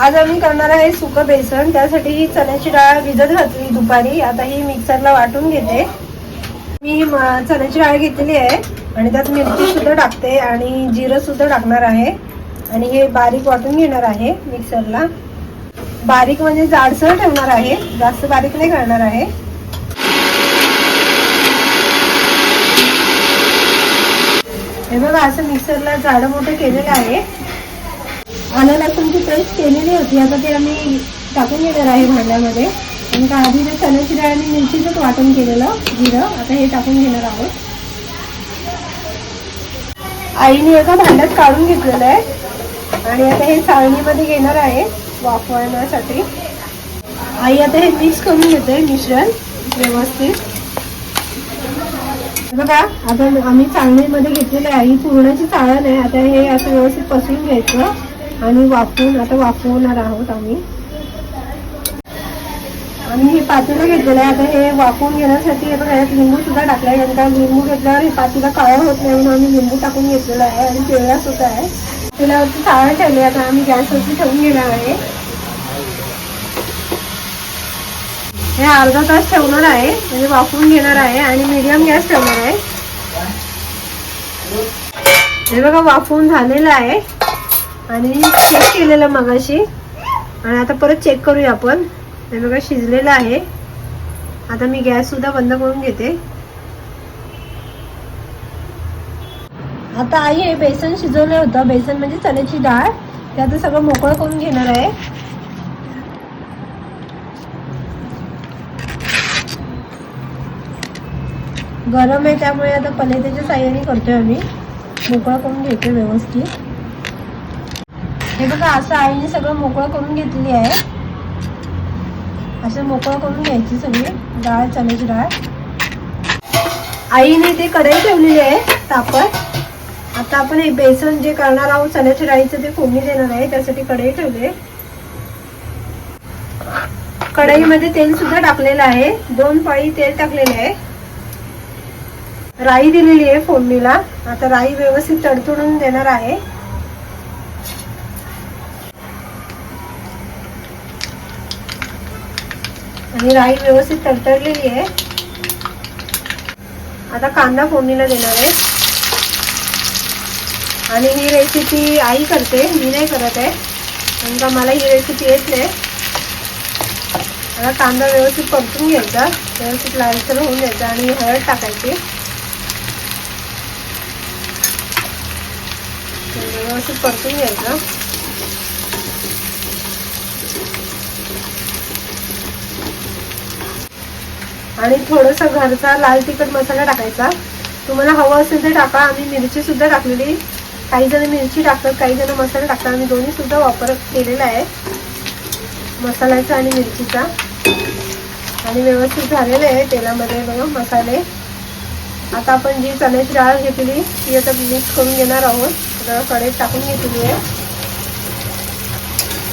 आज आम्ही करणार आहे सुकं बेसन. त्यासाठी ही चण्याची डाळ भिजत घातली दुपारी. आता ही मिक्सरला वाटून घेते. मी ही चण्याची डाळ घेतलेली आहे. आणि त्यात मिरची सुद्धा टाकते आणि जिरं सुद्धा टाकणार आहे. आणि हे बारीक वाटून घेणार आहे मिक्सरला. बारीक म्हणजे जाडसर ठेवणार आहे. जास्त बारीक नाही करणार आहे. हे बघा असं मिक्सरला जाडं मोठं केलेलं आहे. आलं लसूण पेस्ट केलेली होती. आता ते आम्ही टाकून घेणार आहे भांड्यामध्ये. आणि का आधी ते चण्याची डाळ आणि मिरचीचंच वाटण केलेलं जिरं. आता हे टाकून घेणार आहोत. आईने एका भांड्यात काढून घेतलेलं आहे. आणि आता हे चाळणीमध्ये घेणार आहे वाफवण्यासाठी आई आता हे मिक्स करून घेते मिश्रण व्यवस्थित. बघा आता आम्ही चाळणीमध्ये घेतलेलं आहे. ही पुरणाची चाळण आहे. आता हे असं व्यवस्थित पसरून घ्यायचं. आणि वाफवून आता वाफवणार आहोत आम्ही. आम्ही हे पातेलं घेतलेलं आहे. आता हे वाफवून घेण्यासाठी हे बघा यात लिंबू सुद्धा टाकलाय. कारण का लिंबू घेतल्यावर हे पातेलं काळं होत नाही म्हणून आम्ही लिंबू टाकून घेतलेलं आहे आणि पिवळा सुद्धा आहे. त्याच्यावरती चाळण ठेवली आता आम्ही गॅसवरती ठेवून घेणार आहे. हे अर्धा तास ठेवणार आहे. म्हणजे वाफवून घेणार आहे आणि मीडियम गॅस ठेवणार आहे. हे बघा वाफवून झालेलं आहे. आणि चेक केलेलं मगाशी. आणि आता परत चेक करूया आपण. हे बघा शिजलेलं आहे. आता मी गॅस सुद्धा बंद करून घेते. आता आई हे बेसन शिजवलं होतं. बेसन म्हणजे चण्याची डाळ. ते आता सगळं मोकळं करून घेणार आहे. गरम आहे त्यामुळे आता पलेत्याच्या साह्याने करतोय आम्ही. मोकळं करून घेतोय व्यवस्थित. हे बघा असं आईने सगळं मोकळं करून घेतली आहे. असं मोकळं करून घ्यायची सगळी डाळ चण्याची डाळ. आईने ते कढई ठेवलेली आहे तापत. आता आपण हे बेसन जे करणार आहोत चण्याच्या डाळीचं ते फोडणी देणार आहे त्यासाठी कढई ठेवले कढईमध्ये तेल सुद्धा टाकलेलं आहे. दोन पाळी तेल टाकलेले आहे. राई दिलेली आहे फोडणीला. आता राई व्यवस्थित तडतडून देणार आहे. आणि राई व्यवस्थित तडतडलेली आहे. आता कांदा फोडणीला देणार आहे. आणि ही रेसिपी आई करते मी नाही करत आहे. कारण का मला ही रेसिपी येत नाही. आता कांदा व्यवस्थित परतून घ्यायचा. व्यवस्थित लालसर होऊन द्यायचा आणि हळद टाकायची. व्यवस्थित परतून घ्यायचं. आणि थोडंसं घरचा लाल तिखट मसाला टाकायचा. तुम्हाला हवं असेल तर टाका. आम्ही मिरचीसुद्धा टाकलेली. काही जण मिरची टाकतात काही जण मसाला टाकतात. आम्ही दोन्हीसुद्धा वापर केलेला आहे. मसाल्याचा आणि मिरचीचा. आणि व्यवस्थित झालेलं आहे तेलामध्ये बघा मसाले. आता आपण जी चण्याची डाळ घेतली ती आता मिक्स करून घेणार आहोत. कडेत टाकून घेतली आहे.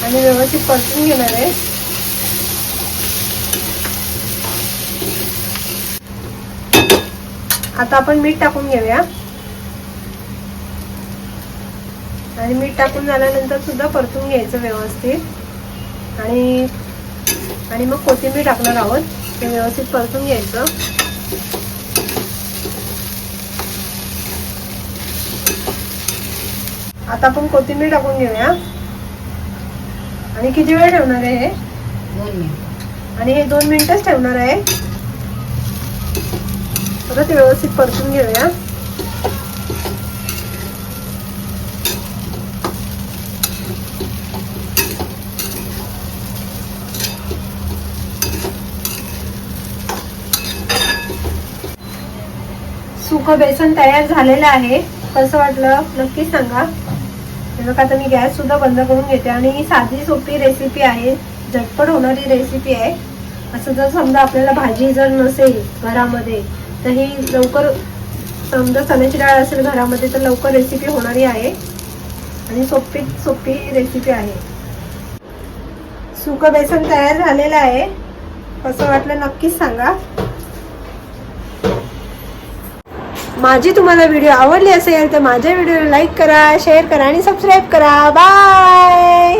आणि व्यवस्थित परतून घेणार आहे. आता आपण मीठ टाकून घेऊया. आणि मीठ टाकून झाल्यानंतर सुद्धा परतून घ्यायचं व्यवस्थित. आणि आणि मग कोथिंबीर टाकणार आहोत. ते व्यवस्थित परतून घ्यायचं. आता आपण कोथिंबीर टाकून घेऊया. आणि किती वेळ ठेवणार आहे हे? आणि हे दोन मिनिटच ठेवणार आहे. परत व्यवस्थित परतून घेऊया. सुख बेसन तयार झालेलं आहे. कसं वाटलं? नक्की सांगा. बघा आता मी गॅस सुद्धा बंद करून घेते आणि ही साधी सोपी रेसिपी आहे. झटपट होणारी रेसिपी आहे. असं जर समजा आपल्याला भाजी जर नसेल घरामध्ये तर ही लवकर समजा चण्याची डाळ असेल घरामध्ये तर लवकर रेसिपी होणारी आहे. आणि सोपी सोपी रेसिपी आहे. सुकं बेसन तयार झालेलं आहे. कसं वाटलं नक्कीच सांगा. माझी तुम्हाला व्हिडिओ आवडली असेल तर माझ्या व्हिडिओला लाईक करा शेअर करा आणि सबस्क्राईब करा. बाय